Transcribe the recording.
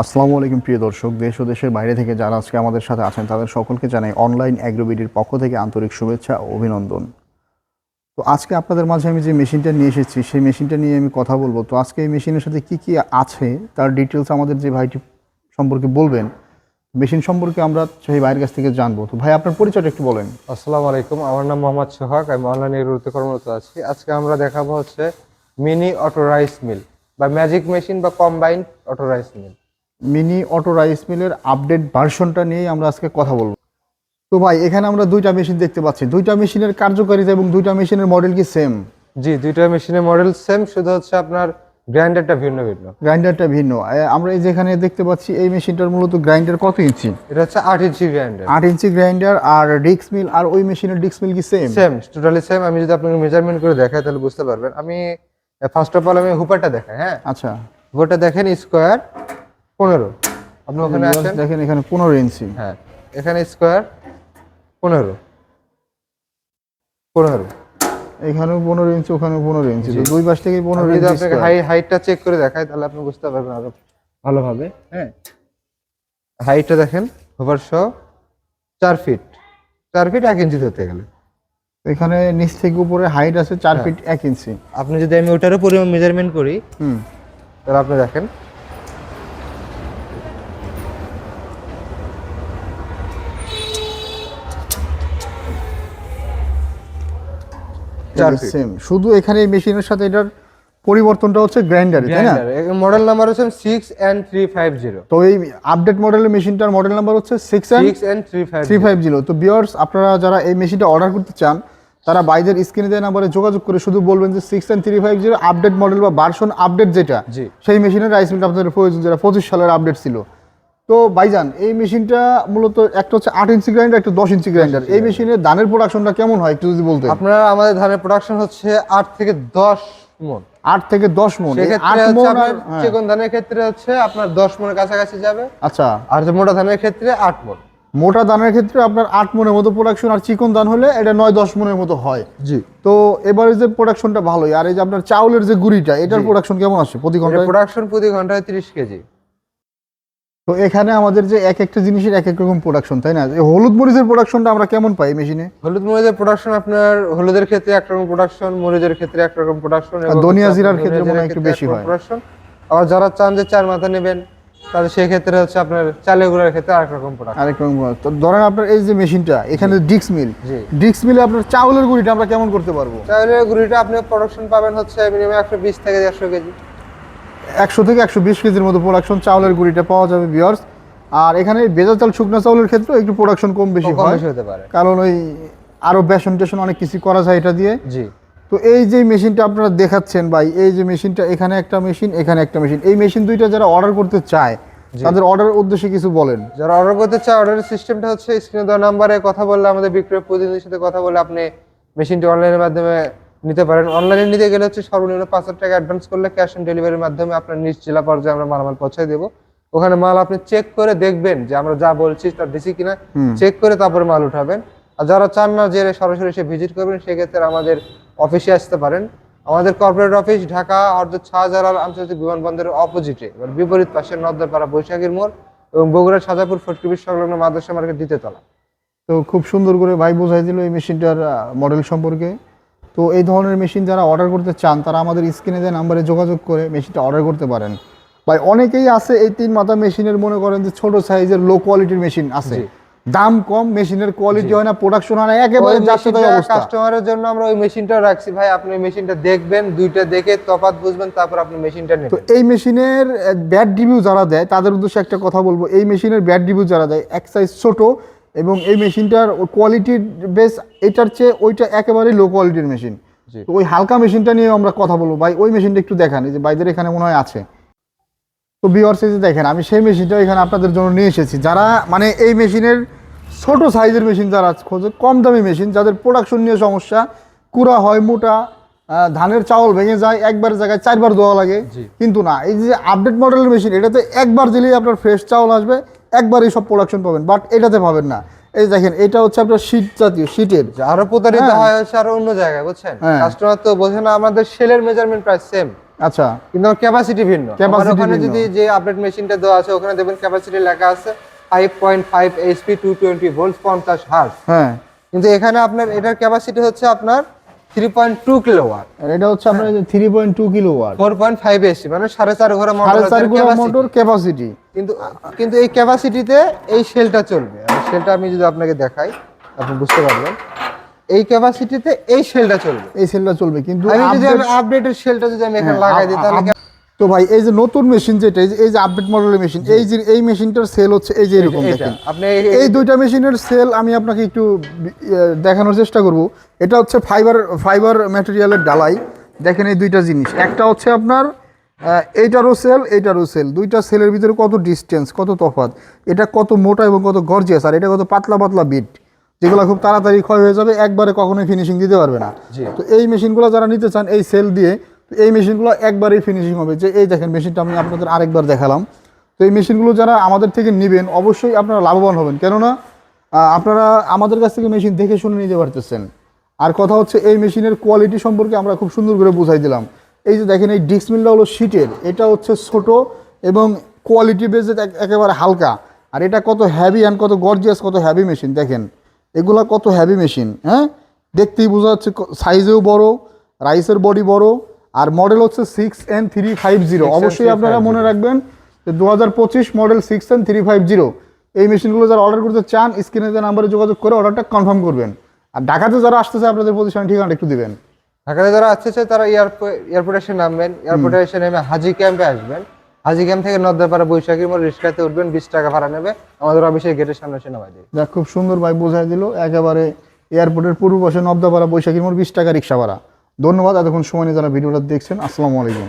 আসসালামু আলাইকুম প্রিয় দর্শক, দেশ ও দেশের বাইরে থেকে যারা আজকে আমাদের সাথে আছেন, তাদের সকলকে জানাই অনলাইন অ্যাগ্রোবিডির পক্ষ থেকে আন্তরিক শুভেচ্ছা ও অভিনন্দন। তো আজকে আপনাদের মাঝে আমি যে মেশিনটা নিয়ে এসেছি, সেই মেশিনটা নিয়ে আমি কথা বলব। তো আজকে এই মেশিনের সাথে কি কি আছে, তার ডিটেলস আমাদের যে ভাইটি সম্পর্কে বলবেন, মেশিন সম্পর্কে আমরা সেই ভাইয়ের কাছ থেকে জানব। তো ভাই, আপনার পরিচয়টা একটু বলেন। আসসালামু আলাইকুম, আমার নাম মোহাম্মদ সোহাগ, আমি অনলাইনে এগ্রোতে কর্মরত আছি। আজকে আমরা দেখাবো হচ্ছে মিনি অটো রাইস মিল বা ম্যাজিক মেশিন বা combined auto rice mill. Mini auto rice মিলের আপডেট ভার্সনটা নিয়েই আমরা আজকে কথা বলব। তো ভাই এখানে আমরা দুইটা মেশিন দেখতে পাচ্ছি। দুইটা মেশিনের কার্যকারিতা এবং দুইটা মেশিনের মডেল কি সেম জি দুইটা মেশিনের মডেল সেম শুধু হচ্ছে আপনার গ্রাইন্ডারটা ভিন্ন ভিন্ন। গ্রাইন্ডারটা ভিন্ন। আমরা এই যেখানে দেখতে পাচ্ছি এই মেশিনটার মূলত গ্রাইন্ডার কত ইঞ্চি? এটা হচ্ছে আট ইঞ্চি গ্রাইন্ডার আট ইঞ্চি গ্রাইন্ডার আর ডিক্স মিল আর ওই মেশিনের ডিক্স মিল কি সেম সেম টোটালি সেম আমি যদি আপনাকে মেজারমেন্ট করে দেখাই তাহলে বুঝতে পারবেন। আমি ফার্স্ট অফ অল আমি হুপারটা দেখাই হ্যাঁ? আচ্ছা। হুপারটা দেখেন স্কোয়ার পনেরো। আপনি ওখানে আসেন। দেখেন এখানে পনেরো ইঞ্চি। হ্যাঁ এখানে স্কোয়ার পনেরো। পনেরো। এখানেও পনেরো ইঞ্চি ওখানেও পনেরো ইঞ্চি। তো দুই পাশ থেকে পনেরো ইঞ্চি আপনাকে হাই হাইটটা চেক করে দেখাই তাহলে আপনি বুঝতে পারবেন আরও ভালোভাবে। হ্যাঁ। হাইটটা দেখেন ওভার সহ চার ফিট চার ফিট এক ইঞ্চি ধরতে গেলে। এখানে নিচ থেকে উপরে হাইট আছে চার হ্যাঁ। ফিট এক ইঞ্চি। আপনি যদি আমি ওটারও পরিমাণ মেজারমেন্ট করি হুম। তাহলে আপনি দেখেন চার সেম শুধু এখানে এই মেশিনের সাথে এটার পরিবর্তনটা হচ্ছে গ্রাইন্ডারে তাই না? মডেল নাম্বার হচ্ছে six and three five zero তো এই আপডেট মডেলের মেশিনটার মডেল নাম্বার হচ্ছে six and three five zero তো বিয়ার্স আপনারা যারা এই মেশিনটা অর্ডার করতে চান তারা বাইদের স্ক্রিনে দেওয়া নাম্বারে যোগাযোগ করে শুধু বলবেন যে six and three five zero update model বা ভার্সন আপডেট যেটা। সেই মেশিনের রাইস মিলটা আপনাদের প্রয়োজন যেটা পঁচিশ সালের আপডেট ছিল। তো ভাইজান এই মেশিনটা মূলত একটা হচ্ছে আট ইঞ্চি গ্রাইন্ডার একটা দশ ইঞ্চি গ্রাইন্ডার এই মেশিনের ধানের প্রোডাকশনটা কেমন হয় একটু যদি বলতে আপনার আমাদের ধানের প্রোডাকশন হচ্ছে আট থেকে দশ মন। আট থেকে দশ মন। আর হ্যাঁ, চিকন ধানের ক্ষেত্রে হচ্ছে আপনার দশ মনের কাছাকাছি যাবে। আচ্ছা। আর যে মোটা ধানের ক্ষেত্রে আট মন। মোটা দানের ক্ষেত্রে আপনার আট মনের মতো প্রোডাকশন আর চিকন দান হলে এটা নয় দশ মনের মতো হয়। জি। তো এবারে যে প্রোডাকশনটা ভালোই আর এই যে আপনার চাউলের যে গুড়িটা এটার প্রোডাকশন কেমন আসে প্রতি ঘন্টায়? প্রোডাকশন প্রতি ঘন্টায় তিরিশ কেজি। তো এখানে আমাদের যে এক একটা জিনিসের এক এক রকম প্রোডাকশন তাই না? হলুদ মরিচের প্রোডাকশনটা আমরা কেমন পাই মেশিনে হলুদ মরিচের প্রোডাকশন আপনার হলুদের ক্ষেত্রে একরকম প্রোডাকশন মরিচের ক্ষেত্রে একরকম প্রোডাকশন ধনিয়া জিরার ক্ষেত্রে মনে হয় একটু বেশি হয়। প্রোডাকশন আবার যারা চান যে চার মাথা নেবেন তাহলে সেই ক্ষেত্রে হচ্ছে আপনার চালে গুঁড়ার ক্ষেত্রে আরেক রকম প্রোডাকশন আরেক রকম তো ধরেন আপনার এই যে মেশিনটা এখানে ডিক্স মিল। ডিক্স মিলে আপনার চাউলের গুড়িটা আমরা কেমন করতে পারব? চাউলের গুঁড়িটা আপনি প্রোডাকশন পাবেন হচ্ছে মিনিমাম একশো বিশ থেকে দেড়শো কেজি। একশো থেকে একশো বিশ কেজির মতো প্রোডাকশন চাউলের গুড়িটা পাওয়া যাবে বিয়ার্স আর এখানে ভেজা চাল শুকনো চাউলের ক্ষেত্রে একটু প্রোডাকশন কম বেশি হয়। হতে পারে। কারণ ওই আরও বেসন টেসন অনেক কিছু করা যায় এটা দিয়ে। জি। তো এই যে মেশিনটা আপনারা দেখাচ্ছেন ভাই এই যে মেশিনটা এখানে একটা মেশিন এখানে একটা মেশিন। এই মেশিন দুইটা যারা অর্ডার করতে চায় তাদের অর্ডারের উদ্দেশ্যে কিছু বলেন। যারা অর্ডার করতে চায় অর্ডারের সিস্টেমটা হচ্ছে স্ক্রিনে দেওয়া নাম্বারে কথা বললে আমাদের বিক্রয় প্রতিনিধির সাথে কথা বলে আপনি মেশিনটি অনলাইনের মাধ্যমে নিতে পারেন। অনলাইনে নিতে গেলে হচ্ছে সর্বনিম্ন পাঁচ হাজার টাকা অ্যাডভান্স করলে ক্যাশ অন ডেলিভারির মাধ্যমে আপনার নিজ জেলা পর্যায়ে আমরা মালামাল পৌঁছে দেবো। ওখানে মাল আপনি চেক করে দেখবেন যে আমরা যা বলছি তার দিছি কিনা। চেক করে তারপরে মাল উঠাবেন। আর যারা চান না যে সরাসরি এসে ভিজিট করবেন সেক্ষেত্রে আমাদের অফিসে আসতে পারেন। আমাদের কর্পোরেট অফিস ঢাকা হরজত শাহজালাল আন্তর্জাতিক বিমানবন্দরের অপোজিটে এবার বিপরীত পাশে নদ্দারপাড়া বৈশাখীর মোড় এবং বগুড়া সাজাপুর ফটকিবির সংলগ্ন মাদ্রাসা মার্কেট দ্বিতীয় তলা। তো খুব সুন্দর করে ভাই বোঝাই দিল এই মেশিনটার মডেল সম্পর্কে। তো এই ধরনের মেশিন যারা অর্ডার করতে চান তারা আমাদের স্ক্রিনে দেওয়া নাম্বারে যোগাযোগ করে মেশিনটা অর্ডার করতে পারেন। ভাই অনেকেই আছে এই তিন মাথা মেশিনের মনে করেন যে ছোট সাইজের লো কোয়ালিটির মেশিন আছে। দাম কম মেশিনের কোয়ালিটি হয় না প্রোডাকশন হয় না একেবারে কাস্টমারের জন্য আমরা ওই মেশিনটা রাখছি। ভাই আপনি মেশিনটা দেখবেন দুইটা দেখে তফাৎ বুঝবেন তারপর আপনি মেশিনটা নেবেন তো এই মেশিনের ব্যাড রিভিউ যারা দেয় তাদের উদ্দেশ্যে একটা কথা বলব এই মেশিনের ব্যাড রিভিউ যারা দেয় এক সাইজ ছোট এবং এই মেশিনটার কোয়ালিটির বেশ এটার চেয়ে ওইটা একেবারেই লো কোয়ালিটির মেশিন তো ওই হালকা মেশিনটা নিয়ে আমরা কথা বলব। ভাই ওই মেশিনটা একটু দেখান এই যে বাইদের এখানে মনে হয় আছে। তো বিওয়ার্স এই যে দেখেন আমি সেই মেশিনটা এখানে আপনাদের জন্য নিয়ে এসেছি। যারা মানে এই মেশিনের ছোট সাইজের মেশিন যারা খোঁজে কম দামি মেশিন যাদের প্রোডাকশন নিয়ে সমস্যা কুড়া হয় মোটা ধানের চাউল ভেঙে যায় একবার জায়গায় চারবার দেওয়া লাগে। কিন্তু না এই যে আপডেট মডেলের মেশিন এটাতে একবার দিলেই আপনার ফ্রেশ চাউল আসবে। একবারই সব প্রোডাকশন পাবেন বাট এটাতে পাবেন না। এই দেখেন এটা হচ্ছে আপনার শীত জাতীয় শীতের। আরও প্রতারিত হ্যাঁ। হয় হচ্ছে আরও অন্য জায়গায় বুঝছেন? হ্যাঁ। কাস্টমার তো বোঝে না আমাদের সেলের মেজারমেন্ট প্রায় সেম আচ্ছা। কিন্তু ক্যাপাসিটি ভিন্ন। ওখানে যদি যে আপডেট মেশিনটা দেওয়া আছে ওখানে দেখবেন ক্যাপাসিটি লেখা আছে five point five HP two twenty volt পঞ্চাশ হার্স হ্যাঁ। কিন্তু এখানে আপনার এটার ক্যাপাসিটি হচ্ছে আপনার three point two kilowatt এটা হচ্ছে আপনার three point two kilowatt four point five AC মানে সাড়ে চারগুলো মোটর ক্যাপাসিটি কিন্তু কিন্তু এই ক্যাপাসিটিতে এই সেলটা চলবে। সেলটা আমি যদি আপনাকে দেখাই আপনি বুঝতে পারবেন। এই ক্যাপাসিটিতে এই সেলটা চলবে। এই সেলটা চলবে কিন্তু আমি যদি আমি আপডেটের সেলটা যদি আমি এখানে হ্যাঁ, লাগাই দিই তাহলে তো ভাই এই যে নতুন মেশিন যেটা এই যে- আপডেট মডেলের মেশিন এই যে এই মেশিনটার সেল হচ্ছে এই যে এরকম দেখেন। আপনি এই দুইটা মেশিনের সেল আমি আপনাকে একটু দেখানোর চেষ্টা করব। এটা হচ্ছে ফাইবার ফাইবার ম্যাটেরিয়ালের ডালাই। দেখেন এই দুইটা জিনিস। একটা হচ্ছে আপনার এইটারও সেল এইটারও সেল দুইটা সেলের ভিতরে কত ডিস্টেন্স কত তফাৎ? এটা কত মোটা এবং কত গর্জিয়াস আর এটা কত পাতলা পাতলা বিট যেগুলো খুব তাড়াতাড়ি ক্ষয় হয়ে যাবে একবারে কখনোই ফিনিশিং দিতে পারবে না। তো এই মেশিনগুলো যারা নিতে চান এই সেল দিয়ে তো এই মেশিনগুলো একবারেই ফিনিশিং হবে। যে এই দেখেন মেশিনটা আমি আপনাদের আরেকবার দেখালাম। তো এই মেশিনগুলো যারা আমাদের থেকে নেবেন অবশ্যই আপনারা লাভবান হবেন। কেননা আপনারা আমাদের কাছ থেকে মেশিন দেখে শুনে নিতে পারতেছেন। আর কথা হচ্ছে এই মেশিনের কোয়ালিটি সম্পর্কে আমরা খুব সুন্দর করে বুঝাই দিলাম। এই যে দেখেন এই ডিস্ক মিলটা হলো শীটের। এটা হচ্ছে ছোট এবং কোয়ালিটি বেসে একেবারে হালকা। আর এটা কত হ্যাভি অ্যান্ড কত গর্জিয়াস কত হ্যাভি মেশিন দেখেন। এগুলা কত হ্যাভি মেশিন হ্যাঁ? দেখতেই বোঝা যাচ্ছে সাইজেও বড় রাইসের বডি বড় আর মডেল হচ্ছে six and three five zero অবশ্যই আপনারা মনে রাখবেন যে দু হাজার পঁচিশ model six and three five zero এই মেশিনগুলো যারা অর্ডার করতে চান স্ক্রিনে যে নাম্বারে যোগাযোগ করে অর্ডারটা কনফার্ম করবেন। আর ঢাকাতে যারা আসতেছে আপনাদের প্রতিষ্ঠান ঠিকানা একটু দিবেন। ঢাকাতে যারা আসতে চায় তারা এয়ারপোর্ট এয়ারপোর্টে এসে নামবেন। এয়ারপোর্টে এসে নেমে হাজি ক্যাম্পে আসবেন। হাজি ক্যাম্প থেকে নদ্দাপাড়া বৈশাখী মোড় রিক্সাতে উঠবেন বিশ টাকা ভাড়া নেবে। আমাদের অফিসের গেটের সামনে এসে নামাই দেবে। যা খুব সুন্দর ভাই বোঝাই দিল। একেবারে এয়ারপোর্টের পূর্ব পাশে নবদাপাড়া বৈশাখী মোড় বিশ টাকা রিক্সা ভাড়া। ধন্যবাদ এতক্ষণ সময় নিয়ে যারা ভিডিওটা দেখছেন আসসালামু আলাইকুম।